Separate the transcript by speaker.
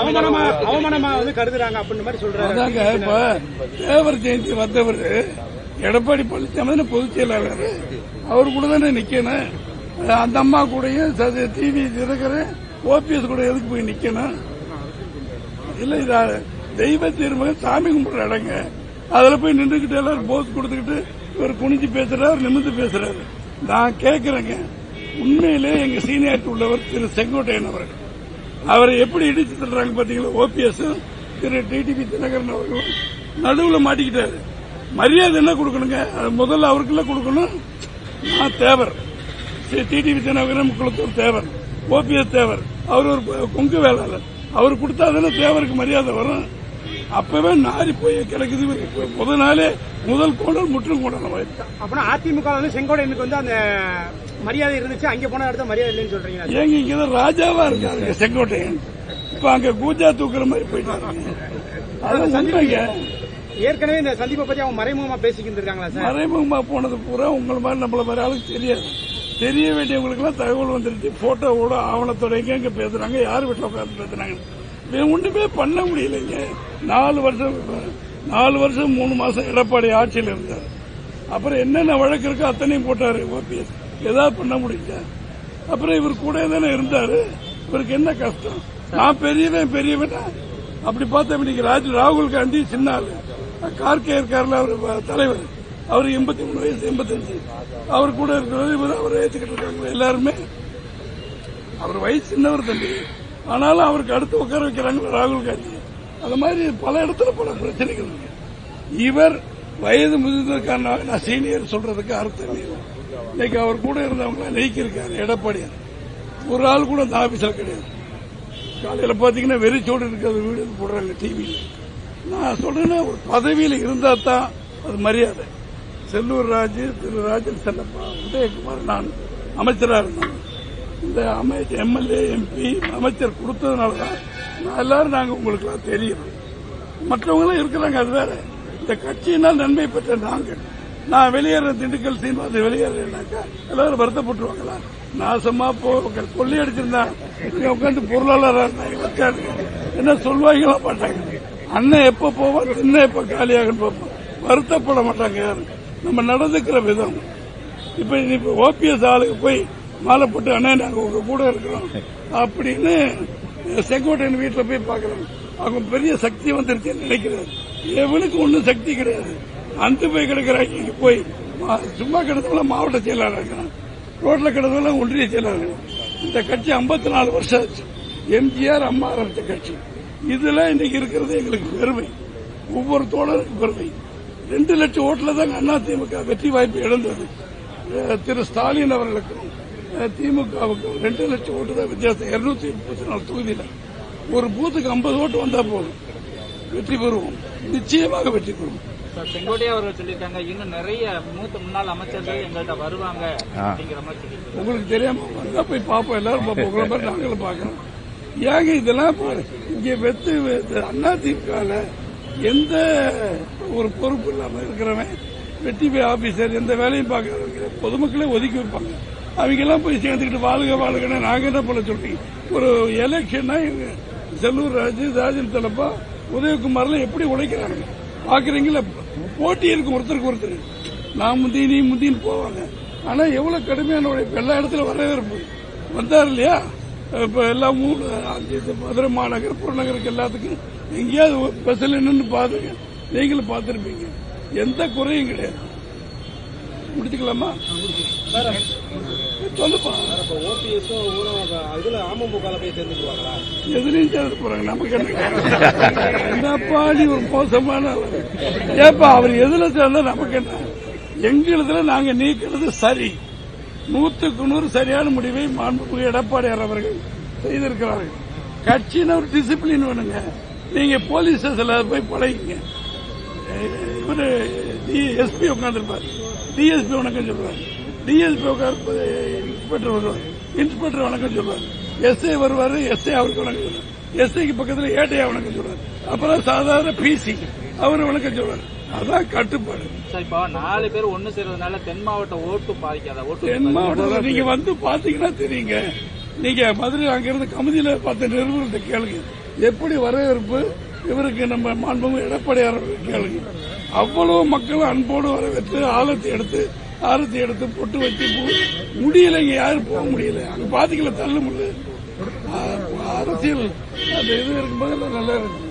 Speaker 1: அவமானமா அவமானமா வந்து கருதுறாங்க அப்படின்னு மாதிரி சொல்றாரு.
Speaker 2: இப்ப தேவர் ஜெயந்தி வந்தவர் எடப்பாடி பழனிசாமி பொதுச் செயலாளர். அவர் கூட தானே நிக்கணும். அந்த அம்மா கூடயும் டிவி திறக்கிறேன் ஓபிஎஸ் கூட எதுக்கு போய் நிக்கணும்? இல்ல இத தெய்வ திருமகன் சாமி கும்பிடுற இடங்க. அதுல போய் நின்றுகிட்டு எல்லாரும் போஸ் கொடுத்துக்கிட்டு இவர் குனிஞ்சு பேசுறாரு நிமிந்து பேசுறாரு. நான் கேட்கிறேங்க உண்மையிலே எங்க சீனியாரிட்டி உள்ளவர் திரு செங்கோட்டையன் அவர்கள். அவரை எப்படி இடிச்சு தள்ளுறாங்க பாத்தீங்களா? ஓபிஎஸ் திரு டிடிபி தினகரன் அவர்களும் நடுவில் மாட்டிக்கிட்டாரு. மரியாதை என்ன கொடுக்கணுங்க? அது முதல்ல அவருக்குள்ள கொடுக்கணும். நான் தேவர். டிடிவி தினகரன் குளத்தூர் தேவர். ஓபிஎஸ் தேவர். அவர் ஒரு கொங்கு வேளாளர். அவர் கொடுத்தா தானே தேவருக்கு மரியாதை வரும். அப்பவே நாரி போய் கிடக்குது. முதல் நாளே முதல் கோடல் முற்றும் கோடல்
Speaker 1: அப்படின்னா அதிமுக வந்து செங்கோடையனுக்கு வந்து அந்த மரியாதை இருந்துச்சு அங்க போன இடத்த மரியாதை இல்லைன்னு சொல்றீங்க.
Speaker 2: ஏங்க இங்கதான் ராஜாவா இருக்காரு செங்கோட்டையன். இப்ப அங்க கூஜா தூக்குற மாதிரி போயிட்டாங்க
Speaker 1: ஏற்கனவே இந்த சந்திப்பை பத்தி அவங்க மறைமுகமா பேசிக்கிட்டு இருக்காங்களா சார்?
Speaker 2: மறைமுகமா போனது பூரா உங்களை மாதிரி நம்மள மாதிரி ஆளுக்கு தெரியாது. தெரிய வேண்டியவங்களுக்கு எல்லாம் தகவல் வந்துருச்சு. போட்டோவோட ஆவணத்தோட எங்க பேசுறாங்க யார் வீட்டுல உட்கார்ந்து பேசுறாங்க ஒன்றுமே ஒண்ணுமே பண்ண முடியலைங்க. நாலு வருஷம் நாலு வருஷம் மூணு மாசம் எடப்பாடி ஆட்சியில் இருந்தார். அப்புறம் என்னென்ன வழக்கு இருக்கோ அத்தனையும் போட்டாரு ஓபிஎஸ். ஏதாவது பண்ண முடியல அப்புறம் இவர் கூட தானே இருந்தாரு. இவருக்கு என்ன கஷ்டம்? நான் பெரியவன் பெரியவனா? அப்படி பார்த்தா இன்னைக்கு ராஜ் ராகுல் காந்தி சின்ன ஆளு. கார்கே இருக்காருல அவர் தலைவர். அவர் எண்பத்தி மூணு வயசு எண்பத்தஞ்சு. அவர் கூட இருக்கிறது இவர் அவர் ஏற்றுக்கிட்டு இருக்காங்க எல்லாருமே. அவர் வயசு சின்னவர் தம்பி. ஆனாலும் அவருக்கு அடுத்து உட்கார வைக்கிறாங்க ராகுல் காந்தி. அந்த மாதிரி பல இடத்துல பல பிரச்சனைகள் இருக்கு. இவர் வயது முதிர்ந்ததுக்கான நான் சீனியர் சொல்றதுக்கு அர்த்தம் இல்லை. இன்னைக்கு அவர் கூட இருந்தவங்க நீக்கியிருக்காரு எடப்பாடி. எடப்பாடியார் ஒரு ஆள் கூட அந்த ஆபீஸில் கிடையாது. காலையில் பார்த்தீங்கன்னா வெறிச்சோடு இருக்கிற வீடு போடுறாங்க டிவியில் நான் சொல்றேன்னா ஒரு பதவியில் இருந்தா தான் அது மரியாதை. செல்லூர் ராஜு திரு ராஜன் செல்லப்பா உதயகுமார் நான் அமைச்சராக இருந்தேன் இந்த அமைச்சர் எம்எல்ஏ எம்பி அமைச்சர் கொடுத்ததுனால தான் நான் எல்லாரும் நாங்கள் உங்களுக்கு தெரியும் மற்றவங்களும் இருக்கிறாங்க அது வேற. இந்த கட்சியினால் நன்மை பெற்ற நாங்கள். நான் வெளியேற திண்டுக்கல் சீனிவாசன் வெளியேறேன்னாக்கா எல்லாரும் வருத்தப்பட்டுருவாங்களா? நாசமா போ கொள்ளி அடிச்சிருந்தா இங்க உட்காந்து பொருளாளர் என்ன சொல்வாங்களா மாட்டாங்க. அண்ணன் எப்ப போவான் சின்ன எப்ப காலியாக பார்ப்போம் வருத்தப்பட மாட்டாங்க யாரும். நம்ம நடந்துக்கிற விதம். இப்ப இப்ப ஓபிஎஸ் ஆளுக்கு போய் மாலை போட்டு அண்ணன் நாங்க உங்க கூட இருக்கிறோம். அப்படின்னு செங்கோட்டையன் வீட்டுல போய் பார்க்குறோம் அவங்க பெரிய சக்தி வந்துருச்சுன்னு நினைக்கிறாரு. எவனுக்கு ஒன்றும் சக்தி கிடையாது. அந்த போய் கிடக்கிற இங்க போய் மா- சும்மா கிடந்தவங்கள மாவட்ட செயலாளர் இருக்கிறான் ரோட்ல கிடந்தவங்கள ஒன்றிய செயலாளர் இந்த கட்சி 54 நாலு வருஷம் ஆச்சு. எம்ஜிஆர் அம்மா ஆரம்பித்த கட்சி. இதுல இன்னைக்கு இருக்கிறது எங்களுக்கு பெருமை. ஒவ்வொரு தோழருக்கும் பெருமை. ரெண்டு லட்சம் ஓட்டுல தான் அதிமுக வெற்றி வாய்ப்பு இழந்தது. திரு ஸ்டாலின் அவர்களுக்கும். அஹ் திமுகவுக்கும் ரெண்டு லட்சம் ஓட்டு தான் வித்தியாசம். இருநூத்தி முப்பத்தி நாலு தொகுதியில ஒரு பூத்துக்கு ஐம்பது ஓட்டு வந்தா போதும். வெற்றி பெறுவோம். நிச்சயமாக வெற்றி பெறுவோம்.
Speaker 3: செங்கோட்டையா அவர்கள் சொல்லியிருக்காங்க இன்னும் நிறைய மூத்த முன்னாள் அமைச்சர்கள் எங்கள்கிட்ட வருவாங்க அப்படிங்கிற மாதிரி
Speaker 2: உங்களுக்கு தெரியாம வந்தா போய் பார்ப்போம் எல்லாரும் பார்ப்போம் உங்களை மாதிரி நாங்களும் பார்க்கறோம் ஏங்க இதெல்லாம் இங்க வெத்து அதிமுகல எந்த ஒரு பொறுப்பு இல்லாம இருக்கிறவன் வெற்றி ஆபீசர் எந்த வேலையும் பார்க்கறவங்க பொதுமக்களே ஒதுக்கி வைப்பாங்க. அவங்கெல்லாம் போய் சேர்ந்துக்கிட்டு வாழ்க வாழ்கன்னு நாங்க என்ன போல சொல்றீங்க ஒரு எலெக்ஷன்னா செல்லூர் ராஜு ராஜன் தலப்பா உதயகுமார்ல எப்படி உழைக்கிறாங்க? பாக்குறீங்களா? போட்டி இருக்கும் ஒருத்தருக்கு ஒருத்தர். நான் முந்தி நீ முந்தின்னு போவாங்க. ஆனா எவ்வளவு கடுமையான உழைப்பு? எல்லா இடத்துல வரவேற்பு வந்தார் இல்லையா? இப்ப எல்லா மூணு அஞ்சு மதுரை மாநகர் புறநகருக்கு எல்லாத்துக்கும் எங்கேயாவது பஸ்ல நின்று பாருங்க. நீங்களும் பார்த்துருப்பீங்க. எந்த குறையும் கிடையாது. முடிச்சுக்கலாமா சொல்லுப்பா.
Speaker 1: ஓபிஎஸும் இதுல அமமுக போய் சேர்ந்துக்குவாங்களா
Speaker 2: எதிரையும் சேர்ந்து போறாங்க. நமக்கு என்னப்பா நீ ஒரு மோசமான ஆளு. ஏப்பா அவர் எதுல சேர்ந்தா நமக்கு என்ன? எங்களுதுல நாங்க நீக்கிறது சரி. நூத்துக்கு நூறு சரியான முடிவை மாண்புமிகு எடப்பாடியார் அவர்கள் செய்திருக்கிறார்கள். கட்சின்னு ஒரு டிசிப்ளின் வேணுங்க. நீங்க போலீஸ் ஸ்டேஷன்ல போய் பழகிங்க. இவரு எஸ்பி உட்காந்துருப்பாரு டிஎஸ்பி வணக்கம் சொல்லுவார் டிஎஸ்பி இன்ஸ்பெக்டர் வருவார் இன்ஸ்பெக்டர் வணக்கம் சொல்லுவார் எஸ்ஐ வருவார் எஸ்ஐ அவருக்கு வணக்கம் சொல்லுவார் எஸ்ஐக்கு பக்கத்துல ஏட்டையா வணக்கம் சொல்லுவார் அப்புறம் சாதாரண பிசி அவர் வணக்கம் சொல்லுவார் அதான் கட்டுப்பாடு.
Speaker 3: சார் இப்போ நாலு பேர் ஒண்ணு சேர்றதுனால தென் மாவட்ட ஓட்டு பாதிக்காத? ஓட்டு
Speaker 2: தென் மாவட்டத்தில் நீங்க வந்து பாத்தீங்கன்னா தெரியுங்க. நீங்க மதுரை அங்கிருந்து கமிதியில பார்த்த நிறுவனத்தை கேளுங்க. எப்படி வரவேற்பு? இவருக்கு நம்ம மாண்புமிகு எடப்பாடியார் கேளுங்க. அவ்வளவு மக்கள் அன்போடு வரவேற்று ஆலத்தி எடுத்து ஆரத்தி எடுத்து பொட்டு வச்சு முடியல இங்க யாரும் போக முடியல. அங்க பாத்தீங்களா தள்ள முடியல அரசியல் அந்த இது இருக்கும்போது நல்லா இருக்கு.